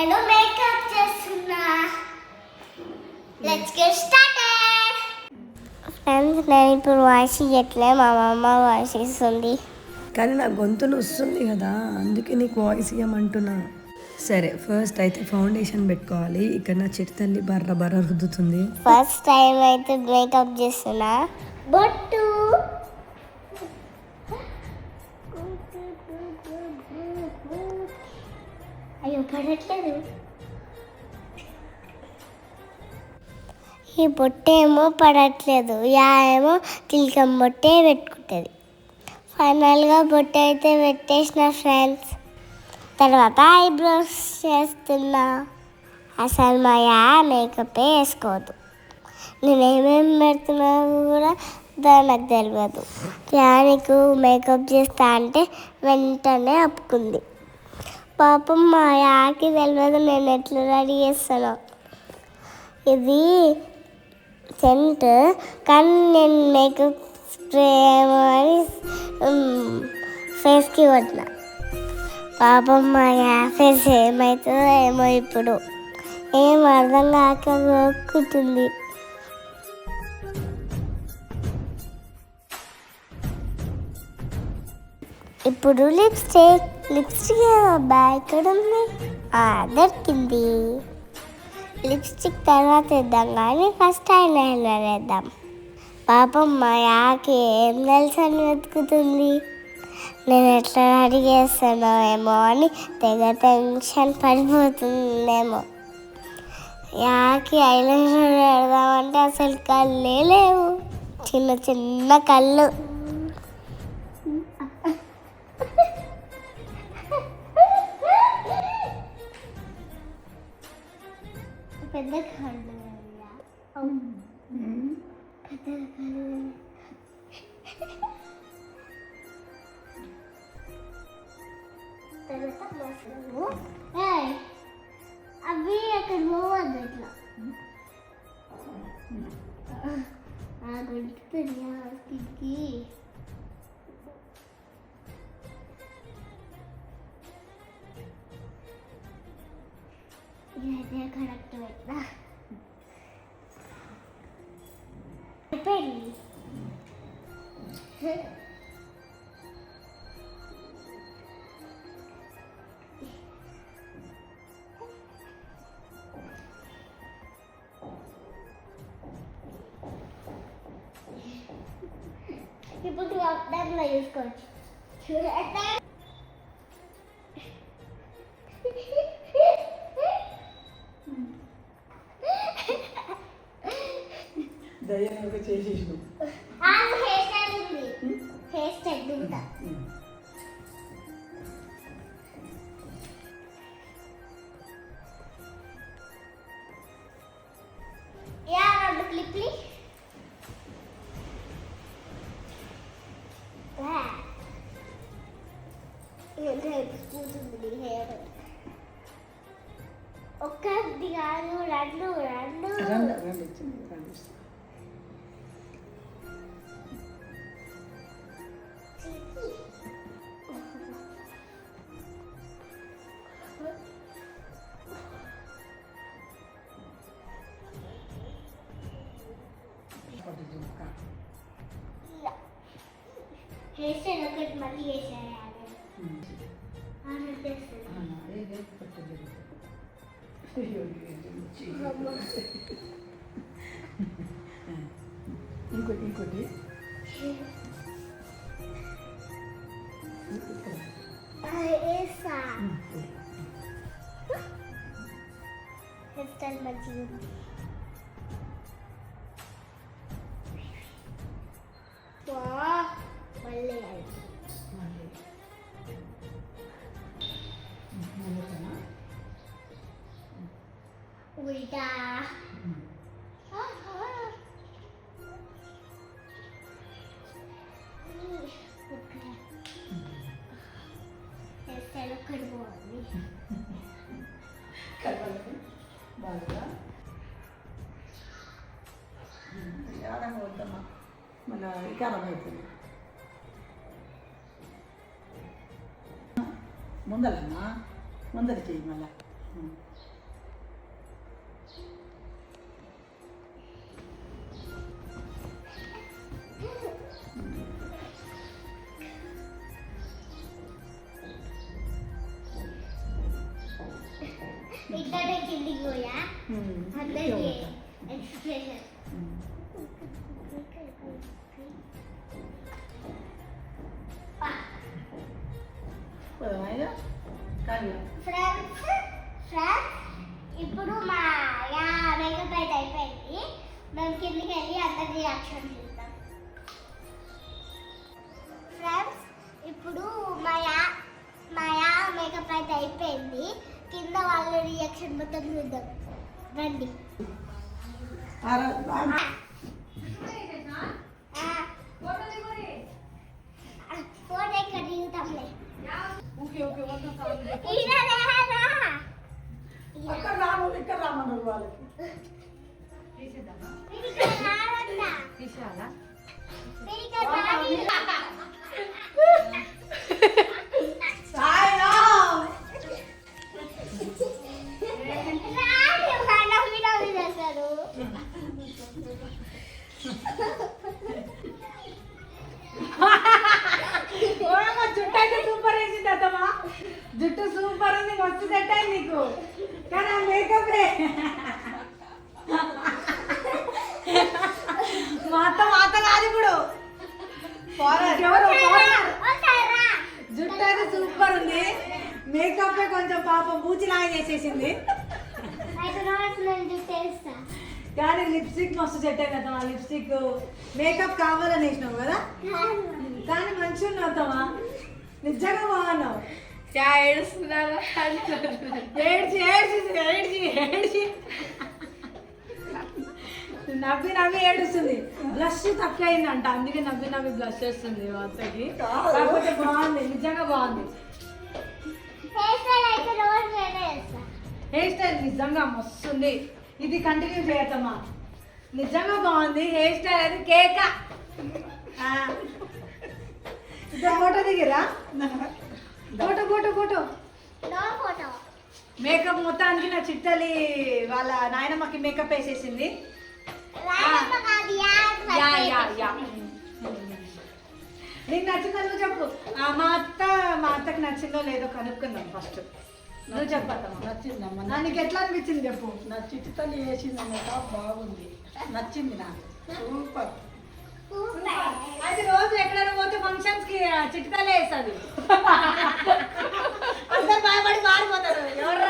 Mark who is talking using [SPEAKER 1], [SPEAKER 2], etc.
[SPEAKER 1] నేను మేకప్ చేస్తున్నా. Let's get started friends నేను ఇప్పుడు వాయిస్ ఇవ్వట్లే మా అమ్మ వాయిస్ ఇస్తుంది.
[SPEAKER 2] కానీ నా గొంతులు వస్తుంది కదా అందుకే నీకు వాయిస్ ఇవ్వమంటున్నా సరే ఫస్ట్ అయితే ఫౌండేషన్ పెట్టుకోవాలి. ఇక్కడ నా చిరుతల్లి బర్ర బర్ర రుద్దుతుంది.
[SPEAKER 1] ఫస్ట్ టైం అయితే మేకప్ చేస్తున్నా. బొట్టు. అయ్యో పడట్లేదు. ఈ బొట్టేమో పడట్లేదు. యా ఏమో తిలకం బొట్టే పెట్టుకుంటుంది. ఫైనల్గా బొట్ట అయితే పెట్టేసిన ఫ్రెండ్స్. తర్వాత ఐబ్రోస్ చేస్తున్నా. అసలు మా యా మేకప్ వేసుకోదు. నేను ఏమేమి పెడుతున్నా కూడా దానికి తెలియదు యా మేకప్ చేస్తా అంటే వెంటనే ఒప్పుకుంది పాపం మా యాకి తెలియదు నేను ఎట్లా రెడీ చేస్తాను. ఇది సెంట్ కానీ నేను మేకప్ స్ప్రే అని ఫేస్కి కొట్టిన. పాపం మా ఫేస్ ఏమవుతుందో ఏమో ఇప్పుడు. ఏం అర్థం కాక గోక్కుంటుంది ఇప్పుడు లిప్స్టిక్ లిప్స్టిక్ బ్యాగ్ ఇక్కడ ఉంది. ఆ, దొరికింది. లిప్స్టిక్ తర్వాత వేద్దాం కానీ ఫస్ట్ ఐలైనర్ వేద్దాం. పాపం మా యాకి ఏం తెలుసు అని వెతుకుతుంది. నేను ఎట్లా అడిగేస్తానో ఏమో అని తెగ టెన్షన్ పడిపోతుందేమో. యాకి ఐలైనర్ పెడదామంటే అసలు కళ్ళే లేవు. చిన్న చిన్న కళ్ళు. పెద్ద కళ్ళు పెద్ద కళ్ళు తర్వాత మసాలు ఏయ్, అవి అక్కడ పోవద్దు ఇట్లా ఆ గొంతుతుంది ఆ కిటికీ ఇదైతే కరెక్ట్ పెట్టా అయిపోయింది ఇప్పుడు దాంట్లో చూసుకోవచ్చు
[SPEAKER 2] దయ్యంగా చేసేసి
[SPEAKER 1] హెయిర్ స్టైల్ ఉంది హెయిర్ స్టైల్ ఉంటా యా రెండు క్లిప్లు పూతుంది హెయిర్ ఒక్కది కాదు రెండు రెండు
[SPEAKER 2] రండి రండి ఇంకోటి ఇంకోటి
[SPEAKER 1] వేసా హెయిర్ స్టైల్ మంచిగా ఉంది వా, మళ్ళీ అది. ఉల్టా ఆహా. ఓకే. హెయిర్ స్టైల్ ఒక్కటి బాగుంది
[SPEAKER 2] బాగా వద్దమ్మా మన వికారం ముందలమ్మా? ముందర చేయి మళ్ళా.
[SPEAKER 1] ఇక్కడే కిందికి ఫ్రెండ్స్ ఫ్రెండ్స్ ఇప్పుడు మా యా మేకప్ అయితే అయిపోయింది. మేము కిందికి వెళ్ళి అందరి రియాక్షన్ చూద్దాం. ఫ్రెండ్స్ ఇప్పుడు మా యా మా యా మేకప్ అయితే అయిపోయింది. కింద వాళ్ళ రియాక్షన్ మొత్తం చూద్దాం. రండి ఆ, ఆ, ఫోటో ఇక్కడ దిగుతాంలే ఈడ రారా. ఇక్కడ రారన్న. ఇక్కడ రాని. రాని,
[SPEAKER 3] జుట్టు సూపర్ ఉంది మస్తు సెట్ అయింది నీకు. కానీ ఆ మేకప్ మా అత్త మా అత్త కాదు ఇప్పుడు. ఎవరు. జుట్టు అయితే సూపర్ ఉంది. మేకప్ కొంచెం పాపం బూచిలాగా చేసేసింది. కానీ లిప్స్టిక్ మస్తు సెట్ అయింది అత్తమ్మా లిప్స్టిక్ మేకప్ కావాలని వేసినావు కదా? కానీ మంచిగా ఉన్నావు అత్తమ్మా నిజంగా బాగున్నావు. ఏడ్చి ఏడ్చి ఏడ్చి ఏడ్చి. నవ్వి నవ్వి ఏడుస్తుంది. బ్లష్ తక్కువ అయిందంట అందుకే నవ్వి నవ్వి బ్లష్ వస్తుంది మా అత్తకి. కాకపోతే బాగుంది నిజంగా బాగుంది.
[SPEAKER 1] హెయిర్ స్టైల్
[SPEAKER 3] నిజంగా మస్తుంది. ఇది కంటిన్యూ చేయటమ్మా నిజంగా బాగుంది. హెయిర్ స్టైల్ అది కేక. Photo దిగిరా? Photo photo photo.
[SPEAKER 1] No photo.
[SPEAKER 3] Makeup మొత్తానికి నా చిట్టలి వాళ్ళ నాయనమ్మకి మేకప్ వేసేసింది. నీకు నచ్చిందో నువ్వు చెప్పు. ఆ, మా అత్త మా అత్తకి నచ్చిందో లేదో కనుక్కుందాం ఫస్ట్. నువ్వు చెప్పమ్మా
[SPEAKER 4] నచ్చిందమ్మా
[SPEAKER 3] నా నీకు ఎట్లా అనిపించింది చెప్పు.
[SPEAKER 4] నా చిట్టి తల్లి వేసిన మేకప్ బాగుంది. నచ్చింది నాకు. సూపర్.
[SPEAKER 3] అది రోజు ఎక్కడైనా పోతే ఫంక్షన్స్కి చిట్కాలే వేస్తుంది. అందరు భయపడి మారిపోతారు ఎవరు